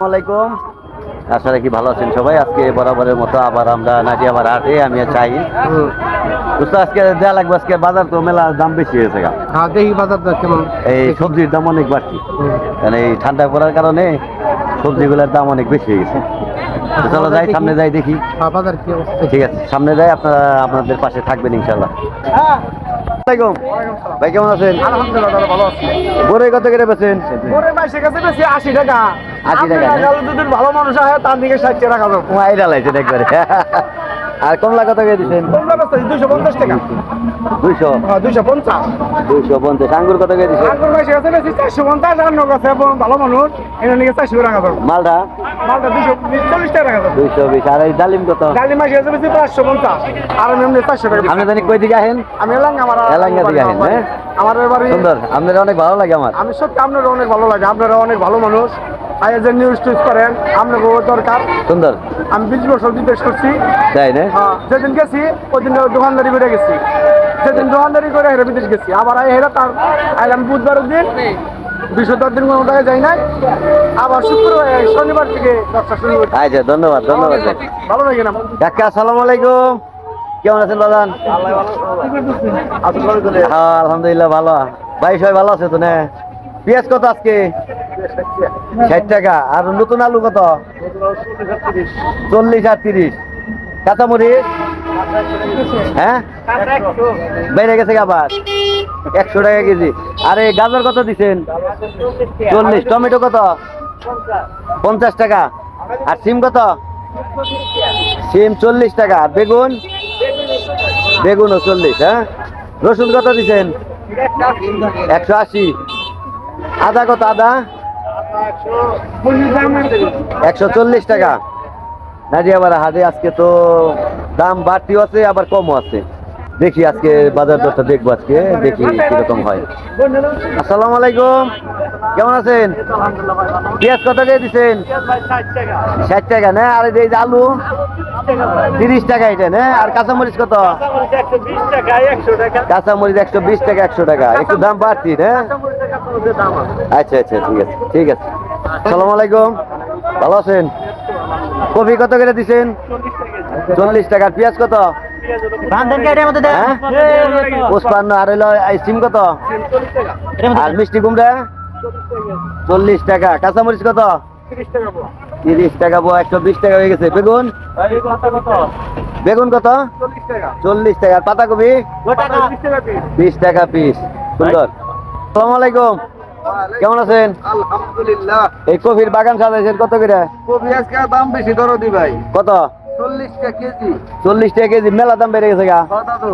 আসসালামাইকুম আশা রাখি ভালো আছেন সবাই। আজকে বরাবরের মতো আবার আমরা নাজিয়াবার হাটে আমি চাই বুঝতে আজকে দেওয়া লাগবে আজকে বাজার তো মেলা দাম বেশি হয়েছে গা। হ্যাঁ দেখি কেমন। এই সবজির দাম অনেক বাড়তি কারণ এই ঠান্ডা পড়ার কারণে সবজিগুলোর দাম অনেক বেশি হয়ে গেছে। চলো যাই সামনে যাই দেখি। হ্যাঁ, বাজার কি অবস্থা? ঠিক আছে সামনে যাই আপনারা আপনাদের পাশে থাকবেন ইনশাল্লাহ আসসালামাইকুম ভাই কেমন আছেন? আলহামদুলিল্লাহ ভালো আছি। কত করে বেছেন কাছে বেশি আশি টাকা। 80 টাকা, আপনি ভালো মানুষ হয় তার দিকে ষাট টাকা একবারে আর কমলা কত করে দিচ্ছেন দুশো পঞ্চাশ টাকা। দুইশো? হ্যাঁ দুশো পঞ্চাশ। আঙ্গুর কত করে দিচ্ছেন আঙ্গুর মাসে কাছে বেশি চারশো পঞ্চাশ আর নৌকা ভালো মানুষ এনে নিয়ে চারশো টাকা দাও মালটা? মালটা দুশো চল্লিশ টাকা দাও দুইশো বিশ। আর এই ডালিম কত? ডালি মাসে কাছে বেশি পাঁচশো পঞ্চাশ। আর আমি এমনি চারশো টাকা আপনি জানি কই দিকে আহেন আমি এলাম আমার এলাঙ্গা থেকে আহেন হ্যাঁ? আমার এবারে সুন্দর। আপনার অনেক ভালো লাগে আমার। আমি সত্যি আপনারা অনেক ভালো লাগে আপনারা অনেক ভালো মানুষ। আইএসএ নিউজ টিউজ করেন আপনাকে দরকার। সুন্দর। আমি বিশ বছর বিদেশ করছি। তাই না? হ্যাঁ, যেদিন গেছি ওই দিন দোকানদারি করে গেছি। যেদিন দোকানদারি করে হেরে বিদেশ গেছি। আবার আই হেরা তার আইলাম বুধবারের দিন দুশো দশ দিন কোনো টাকা যাই নাই। আবার শুক্রবার শনিবার থেকে ব্যবসা শুরু করছি আচ্ছা ধন্যবাদ ধন্যবাদ ভালো লাগে না কাকা আসসালামু আলাইকুম। কেমন আছেন হ্যাঁ আলহামদুলিল্লাহ ভালো। ভাই সবাই ভালো আছে তো না? পেঁয়াজ কত আজকে? ষাট টাকা। আর নতুন আলু কত? চল্লিশ আর তিরিশ। কাঁচামরিচ? হ্যাঁ? বেড়ে গেছে আবার একশো টাকা কেজি। আরে, গাজর কত দিছেন? চল্লিশ। টমেটো কত? পঞ্চাশ টাকা। আর সিম কত? সিম চল্লিশ টাকা। বেগুন? বেগুনও চল্লিশ হ্যাঁ? রসুন কত দিছেন? একশো আশি। আদা কত? আদা? একশো চল্লিশ টাকা। নাজিয়াবাড়া হাটে আজকে তো দাম বাড়তিও আছে আবার কমও আছে। দেখি আজকে বাজার দরটা দেখব আজকে দেখি কীরকম হয়। আসসালামু আলাইকুম। কেমন আছেন? পেঁয়াজ কত দিয়ে দিচ্ছেন ষাট টাকা না? আর এই যে আলু তিরিশ টাকা এটা না? আর কাঁচামরিচ কত? কাঁচামরিচ একশো বিশ টাকা একশো টাকা। একটু দাম বাড়তি না? আচ্ছা আচ্ছা ঠিক আছে ঠিক আছে। সালাম আলাইকুম। ভালো আছেন? কফি কত করে দিছেন? চল্লিশ টাকা। পেঁয়াজ কত? হ্যাঁ? পুষ্পান্ন আর হইল সিম কত? আর মিষ্টি কুমড়া? চল্লিশ টাকা। কাঁচামরিচ কত? তিরিশ টাকা। বো একশো বিশ টাকা হয়ে গেছে। বেগুন? বেগুন কত? চল্লিশ টাকা। আর পাতাকপি? বিশ টাকা পিস। সুন্দর। সালাম আলাইকুম। কেমন আছেন? আলহামদুলিল্লাহ। এই কফির বাগান সাজাইছেন কত করে? কবি আজকে দাম বেশি দরদি ভাই। কত? চল্লিশ টাকা কেজি। চল্লিশ টাকা কেজি মেলা দাম বেড়ে গেছে গা। কথা তো।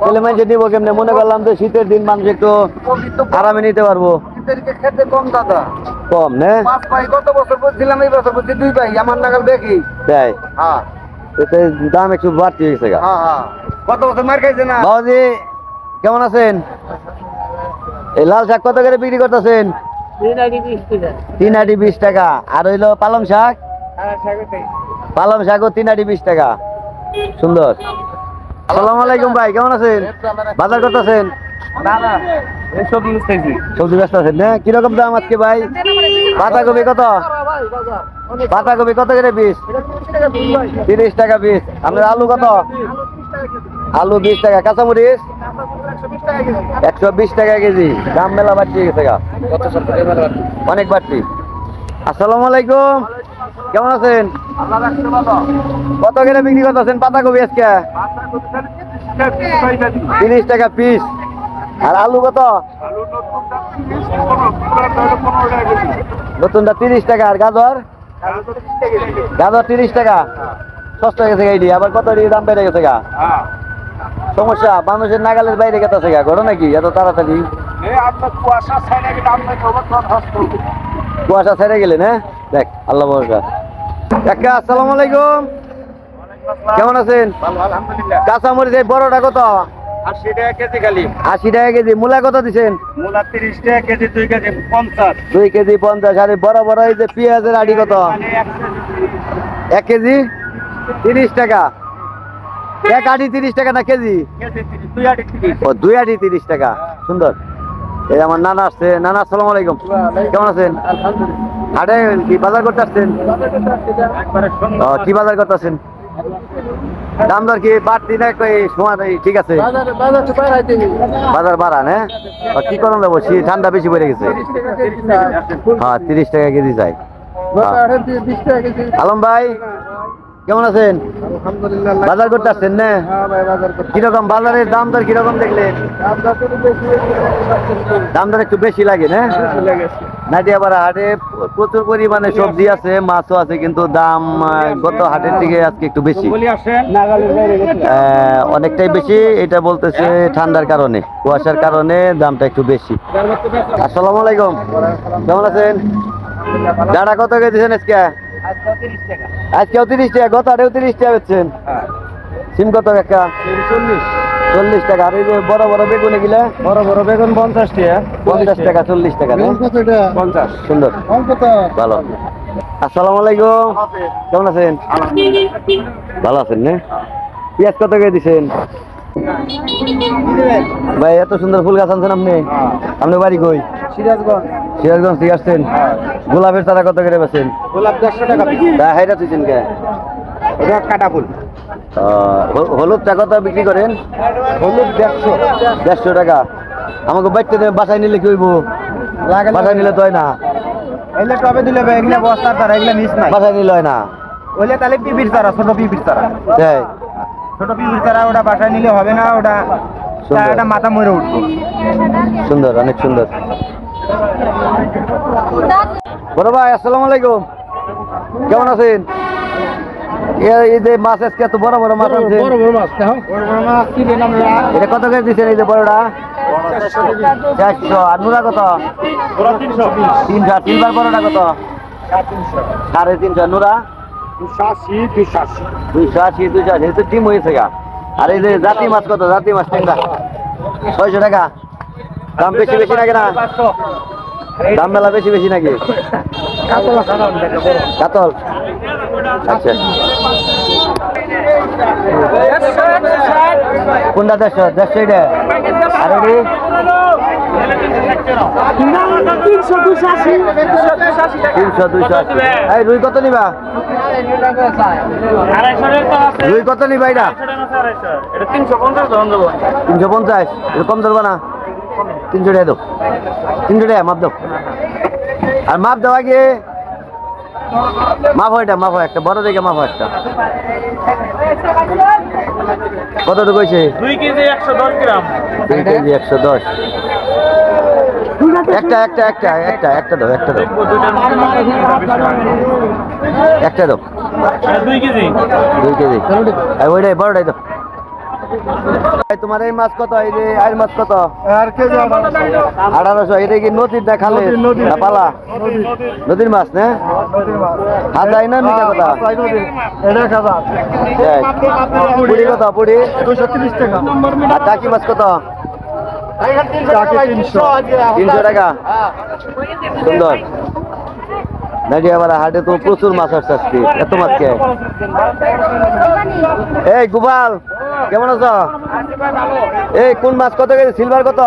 তাহলে মানুষ নিবো কেমনে? মনে করলাম তো শীতের দিন মানুষ একটু আরামে নিতে পারব। খেতে কম দাদা। কম না? পাঁচ ভাই গত বছর এই বছর বলছি দুই ভাই আমার নাগাল দেখি। তাই? হ্যাঁ। দাম একটু বাড়তি হয়ে গেছে গা। হ্যাঁ হ্যাঁ। গত বছর মার খাইছে না? বাবাজি কেমন আছেন? এই লাল শাক কত করে বিক্রি করতেছেন? তিন আটি বিশ টাকা। আর হইল পালং শাক? পালং শাকও তিন আটি বিশ টাকা। সুন্দর। আসসালামু আলাইকুম ভাই কেমন আছেন? বাজার করতেছেন? সবজি ব্যস্ত আছেন না? কীরকম দাম আজকে ভাই? পাতাকপি কত? পাতাকপি কত করে পিস? তিরিশ টাকা পিস। আপনার আলু কত? আলু বিশ টাকা। কাঁচামরিচ? একশো বিশ টাকা কেজি। দাম মেলা বাড়তি গেছে গা। অনেক বাড়তি। আসসালামু আলাইকুম। কেমন আছেন? কত করে বিক্রি করতেছেন? পাতাকপি আজকে? তিরিশ টাকা পিস আর আলু কত? নতুনটা তিরিশ টাকা। আর গাজর? গাজর তিরিশ টাকা। সস্তা গেছে গা এটি। আবার কত দাম বেড়ে গেছে গা। সমস্যা মানুষের নাগালের বাইরে গেছে গা ঘটনা কি? এত তাড়াতাড়ি? কুয়াশা ছেড়ে গেলে না দেখ আল্লাহ ভরসা। আসসালামু আলাইকুম। কেমন আছেন? কাঁচামরিচ এই বড়টা কত? আশি টাকা কেজি খালি। আশি টাকা কেজি। মূলা কত দিছেন? মূলা তিরিশ টাকা কেজি দুই কেজি পঞ্চাশ। দুই কেজি পঞ্চাশ। আর বড় বড় এই যে পেঁয়াজের আড়ি কত? এক কেজি? তিরিশ টাকা। এক আড়ি তিরিশ টাকা না কেজি? আটি ও দুই আড়ি তিরিশ টাকা। সুন্দর। এই আমার নানা আসছে। নানা আসসালামু আলাইকুম। কেমন আছেন? হাটে কি বাজার করতে আসছেন? কি বাজার করতে আসছেন? দাম দর কি বাড়তি না এই সময় ঠিক আছে। বাজার বাড়ান হ্যাঁ? কি করুন শীত ঠান্ডা বেশি পড়ে গেছে। হ্যাঁ তিরিশ টাকা কেজি চাই আলম ভাই? কেমন আছেন? আলহামদুলিল্লাহ। বাজার করতে আসছেন না? হ্যাঁ ভাই বাজার করতে কীরকম বাজারের দাম দর কীরকম দেখলেন? দাম দর একটু বেশি লাগে না? নাটিয়াপাড়া হাটে প্রচুর পরিমাণে সবজি আছে মাছও আছে কিন্তু দাম গত হাটের থেকে আজকে একটু বেশি। অনেকটাই বেশি এটা বলতেছে ঠান্ডার কারণে। কুয়াশার কারণে দামটা একটু বেশি। আসসালামু আলাইকুম। কেমন আছেন? ডাটা কত দিয়েছেন আজকে? আজকেও তিরিশ টাকা। গত হাটেও তিরিশ টাকা বেচছেন। সিম কত একটা? চল্লিশ। চল্লিশ টাকা। আর এই যে বড় বড় বেগুনে গিলা বড় বড় বেগুন পঞ্চাশ টাকা। পঞ্চাশ টাকা চল্লিশ টাকা পঞ্চাশ। সুন্দর। ভালো। আসসালামু আলাইকুম। কেমন আছেন? ভালো আছেন না? পেঁয়াজ কত করে দিছেন? ভাই এত সুন্দর ফুল গাছ আনছেন আপনি? আপনি বাড়ি কই? সিরাজগঞ্জ। সিরাজগঞ্জ থেকে আসছেন? গোলাপের চারা কত করে বেছেন গোলাপ দেড়শো টাকা তা হাইটা তুইছেন কে? এটা কাটা ফুল। আহ, হলুদ চা কত বিক্রি করেন? হলুদ দেড়শো। দেড়শো টাকা। আমাকে বাইতে দেবে বাসায় নিলে কি হইব? বাসায় নিলে তো হয় না। এগুলো টবে দিলে এগুলো বস্তার তারা এগুলো মিস নাই। বাসায় নিলে হয় না। ওইলে তাহলে পিপির তারা ছোট পিপির তারা তাই? ছোট পিপির তারা ওটা বাসায় নিলে হবে না ওটা। চারাটা মাথা মরে উঠবো। সুন্দর অনেক সুন্দর। বড় ভাই আসসালামু আলাইকুম। কেমন আছেন? এই যে মাছ আজকে এত বড় বড় মাছ আনছেন বড় মাছ বড় বড় মাছ কি দেন আমরা। এটা কত করে দিচ্ছেন এই যে বড়টা? চারশো। আর নুরা কত? তিনশো। আর সিলভার বড়টা কত? সাড়ে তিনশো। নুরা দুশো দুশো দুইশো আশি তো ডিম হয়েছে গা। আর যে জাতি মাছ কত? জাতি মাছ ট্যাংরা ছয়শো টাকা। দাম বেশি বেশি নাকি না? দাম মেলা বেশি বেশি নাকি? কাতল। আচ্ছা। কোনটা দেড়শো? দেড়শো এটা আর তিনশো দুশো তিনশো আশি। এই রুই কত নিবা? রুই কত নিবা এটা তিনশো পঞ্চাশ এটা কম ধরবা না। তিনশো টাকা দাও। তিনশো টাকা মাপ দাও। আর মাপ দেওয়া গিয়ে মাপ হয় এটা মাপ হয় একটা। বড় দেখে মাপ হয় একটা। কতটুকু হয়েছে? দুই কেজি একশো দশ গ্রাম। দুই কেজি একশো দশ। একটা একটা একটা একটা একটা দাও একটা দাও। একটা দাও। দুই কেজি? দুই কেজি। আর ওইটাই বড়টাই দাও। তোমার এই মাছ কত? এই যে আইর মাছ কত? আর আঠারোশো। এটা কি নদীর না খালে নদীর, নদীর। না পালা? নদীর। মাছ না? না মিঠা কথা? হাজার। কত? পুরি? দুশো তিরিশ টাকা। আর টাকি মাছ কত? তিনশো। তিনশো টাকা? সুন্দর। হাটে তো প্রচুর মাছ আসছে আজকে? এত মাছ কে? এই গোপাল কেমন আছো? এই কোন মাছ কত কেজি? সিলভার কত?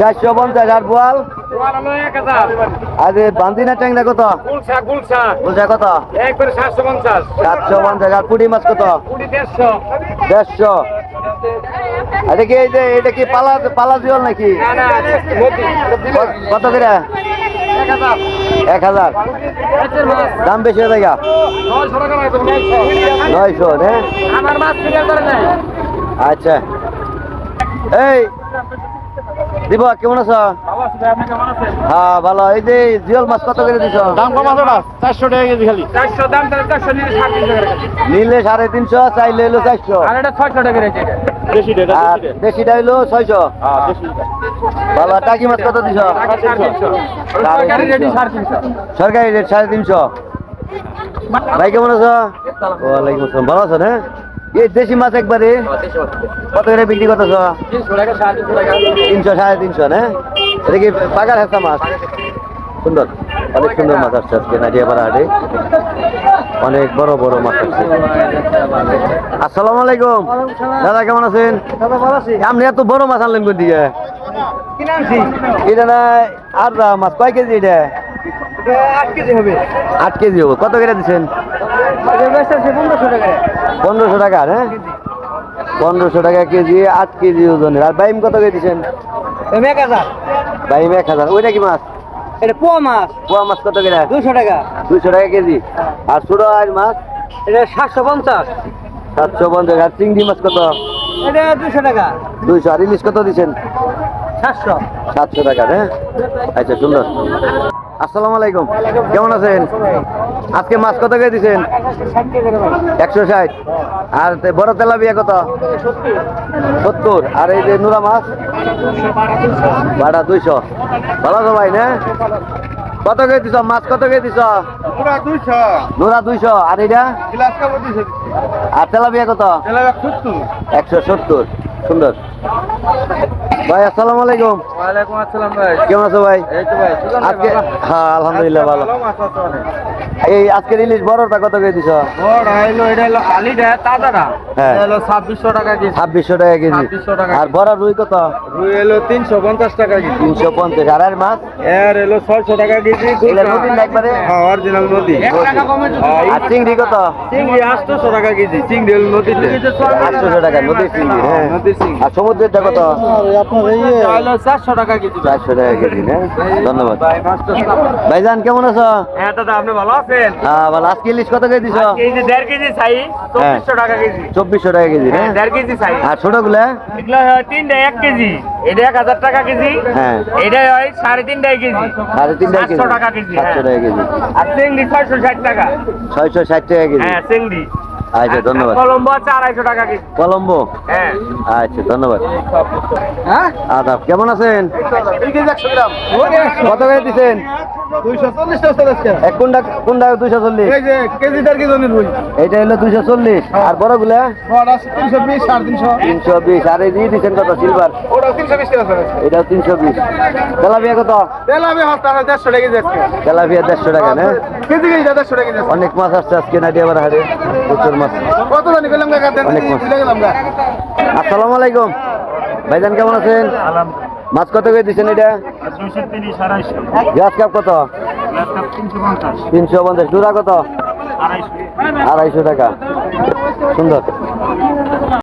চারশো পঞ্চাশ। আর বোয়াল? আর বান্দিনা ট্যাংরা কত? গুলশা কত? সাতশো পঞ্চাশ। আর পুটি মাছ কত? দেড়শো। এটা কি এই যে এটা কি পালা পালা জিওল নাকি কত করে? এক হাজার। দাম বেশি হয়ে যায় নয়শো হ্যাঁ আমার মাছ ফিরে করে নাই। আচ্ছা। এই দিব কেমন আছো? হ্যাঁ ভালো। এই যে জিওল মাছ কত করে দিছ? দাম কম আছে না চারশো টাকা কেজি খালি। চারশো দাম চারশো। নিলে সাড়ে তিনশো চাইলে হলো চারশো। আর এটা ছয়শো টাকা দেশিটা হইল ছয়শো। ভালো আর টাকি মাছ কত দিছ? সরকারি রেট সাড়ে তিনশো। ভাই কেমন আছো? ওয়ালাইকুম আসসালাম। ভালো আছো না? এই দেশি মাছ একবারে কত করে বিক্রি করতেছ? তিনশো সাড়ে তিনশো না? এটা কি পাকার হেসা মাছ? সুন্দর। অনেক সুন্দর মাছ আসছে আজকে নাজিয়াপাড়া হাটে। অনেক বড় বড় মাছ আসছে আসসালামু আলাইকুম। দাদা কেমন আছেন? আছি। আপনি এত বড় মাছ আনলেন কোন দিকে? এটা না আর মাছ কয় কেজি এটা? আট কেজি হবে। আট কেজি হবে। কত করে দিচ্ছেন? পনেরোশো টাকা। পনেরোশো টাকা হ্যাঁ? পনেরোশো টাকা কেজি আট কেজি ওজনের। আর বাইম কত করে দিচ্ছেন? এক হাজার। বাইম এক হাজার। ওইটা কি মাছ? এটা পোয়া মাছ। পোয়া মাছ কত করে? দুশো টাকা। দুইশো টাকা কেজি। আর ছোটো আর মাছ? এটা সাতশো পঞ্চাশ। সাতশো পঞ্চাশ। আর চিংড়ি মাছ কত? এটা দুশো টাকা। দুইশো। আর ইলিশ কত দিচ্ছেন সাতশো। সাতশো টাকা হ্যাঁ? আচ্ছা সুন্দর। আসসালামু আলাইকুম। কেমন আছেন? আজকে মাছ কত করে দিচ্ছেন একশো ষাট। আর তে- বড় তেলাপিয়া কত? সত্তর। আর এই যে নুরা মাছ? ভাড়া দুইশো। ভালো তো ভাই না? কত করে দিছ? মাছ কত করে দিছ? নুরা দুইশো। আর এটা আর তেলাপিয়া কত? একশো সত্তর। সুন্দর। ভাই আসসালামু আলাইকুম। ওয়ালাইকুম আসসালাম ভাই। কেমন আছো ভাই? এই তো ভাই আজকে হ্যাঁ আলহামদুলিল্লাহ ভালো। এই আজকের ইলিশ বড়টা কত করে দিছ? বড় হইল এটা হলো আলিটা তাজাটা। হ্যাঁ। এটা হলো ছাব্বিশশো টাকা কেজি। ছাব্বিশশো টাকা কেজি। 2600 টাকা আর বড় রুই কত? রুই হলো তিনশো পঞ্চাশ টাকা কেজি। তিনশো পঞ্চাশ। আর আর মাছ? এর হলো ছয়শো টাকা কেজি। এগুলা নদীর না একবারে? হ্যাঁ অরিজিনাল নদী। 1 টাকা কমে আর চিংড়ি কত? চিংড়ি আটশোশো টাকা কেজি। চিংড়ি হলো নদীতে। আটশোশো টাকা নদীর চিংড়ি হ্যাঁ। নদীর চিংড়ি। আর সমুদ্রেরটা কত চারশো টাকা কেজি চারশো টাকা কেজি হ্যাঁ ধন্যবাদ। ভাইজান কেমন আছো? হ্যাঁ দাদা আপনি ভালো আছেন? হ্যাঁ ভালো। আজকে ইলিশ কত করে দিছ? কেজি দেড় কেজি চাই চব্বিশশো টাকা কেজি। চব্বিশশো টাকা কেজি হ্যাঁ দেড় কেজি চাই। আর ছোটগুলা? এগুলো তিনটা এক কেজি। এটা এক হাজার টাকা কেজি। হ্যাঁ। এটা হয় সাড়ে তিনটাই কেজি। সাড়ে তিন টাকা কেজি। সাতশো টাকা কেজি, সাতশো হ্যাঁ। টাকা কেজি। আর চিংড়ি ছয়শো ষাট টাকা। ছয়শো ষাট টাকা কেজি। হ্যাঁ চিংড়ি। আচ্ছা ধন্যবাদ। কলম্বো আছে আড়াইশো টাকা কেজি। কলম্বো? হ্যাঁ। আচ্ছা ধন্যবাদ। হ্যাঁ? আদাব কেমন আছেন? কত করে দিচ্ছেন দুইশো চল্লিশ কোনটা কোনটা দুইশো চল্লিশ। হলো দুইশো আর বড় তিনশো বিশ সাড়ে তিনশো। তিনশো বিশ। আর এই দিচ্ছেন কত? সিলভার। তিনশো বিশ এটাও তিনশো বিশ। তেলাপিয়া কত? দেড়শো টাকা তেলাপিয়া দেড়শো টাকা না? কেজি কেজি দেড়শো টাকা অনেক মাছ আসছে আজকে নাটিয়াবার হাটে। প্রচুর মাছ। কত জানি অনেক মাছ। আসসালামু আলাইকুম। ভাইজান কেমন আছেন? মাছ কত করে দিচ্ছেন এটা? গ্যাস কাপ কত? তিনশো পঞ্চাশ। দুটা কত? আড়াইশো টাকা। সুন্দর।